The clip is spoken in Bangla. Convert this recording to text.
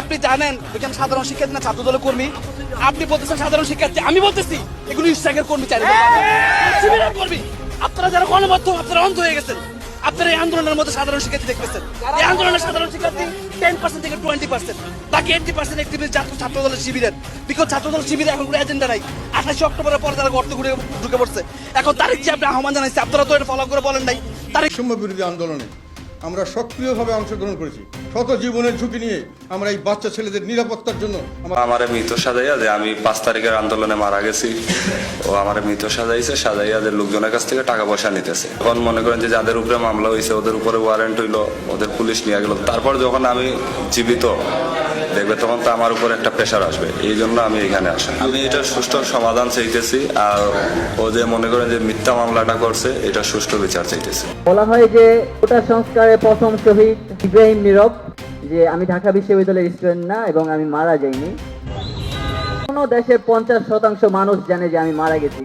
আপনি জানেন এখানে সাধারণ শিক্ষার্থী না ছাত্র দলের কর্মী? আপনি বলতেছেন সাধারণ শিক্ষার্থী, আমি বলতেছি, এগুলো ইস্টাকের কর্মী চাই কর্মী, আপনারা যারা গণমাধ্যম, আপনারা অন্ধ হয়ে গেছেন। আপনারা এই আন্দোলনের মধ্যে সাধারণ শিক্ষার্থী দেখতেছেন। এই আন্দোলনের সাধারণ শিক্ষার্থী টেন পার্সেন্ট থেকে টোয়েন্টি পার্সেন্ট বাকি এইটি পার্সেন্ট একটিভিস্ট ছাত্র দলের শিবিরের। বিকজ ছাত্র দলের শিবিরে এখন কোনো এজেন্ডা নাই। আঠাশে অক্টোবরের পরে তারা গর্ত ঘুরে ঢুকে পড়ছে। এখন তারিখ যে আপনি আহ্বান জানাইছে, আপনারা তো এটা ফলো করে বলেন নাই। তারিখ বৈষম্য বিরোধী আন্দোলনে আমরা সক্রিয়ভাবে অংশগ্রহণ করেছি। শত জীবনের ঝুঁকি নিয়ে আমরা এই বাচ্চা ছেলেদের নিরাপত্তার জন্য আমার মৃত সাজাইয়া যে আমি পাঁচ তারিখের আন্দোলনে মারা গেছি। ও আমার মৃত সাজাইছে সাজাইয়া যে লোকজনের কাছ থেকে টাকা পয়সা নিতেছে। এখন মনে করেন যে যাদের উপরে মামলা হয়েছে ওদের উপরে ওয়ারেন্ট হইল ওদের পুলিশ নিয়ে গেল। তারপর যখন আমি জীবিত দেখবে তখন তো আমার উপর একটা প্রেশার আসবে। এই জন্য আমি এখানে আসি। আমি এটা সুষ্ঠু সমাধান চাইতেছি আর ও যে মনে করেন যে মিথ্যা মামলাটা করছে এটা সুষ্ঠু বিচার চাইতেছি। বলা হয় যে কোটা সংস্কারের প্রথম শহীদ ইব্রাহিম নীরব, যে আমি ঢাকা বিশ্ববিদ্যালয়ের স্টুডেন্ট না এবং আমি মারা যাইনি। কোনো দেশের পঞ্চাশ শতাংশ মানুষ জানে যে আমি মারা গেছি।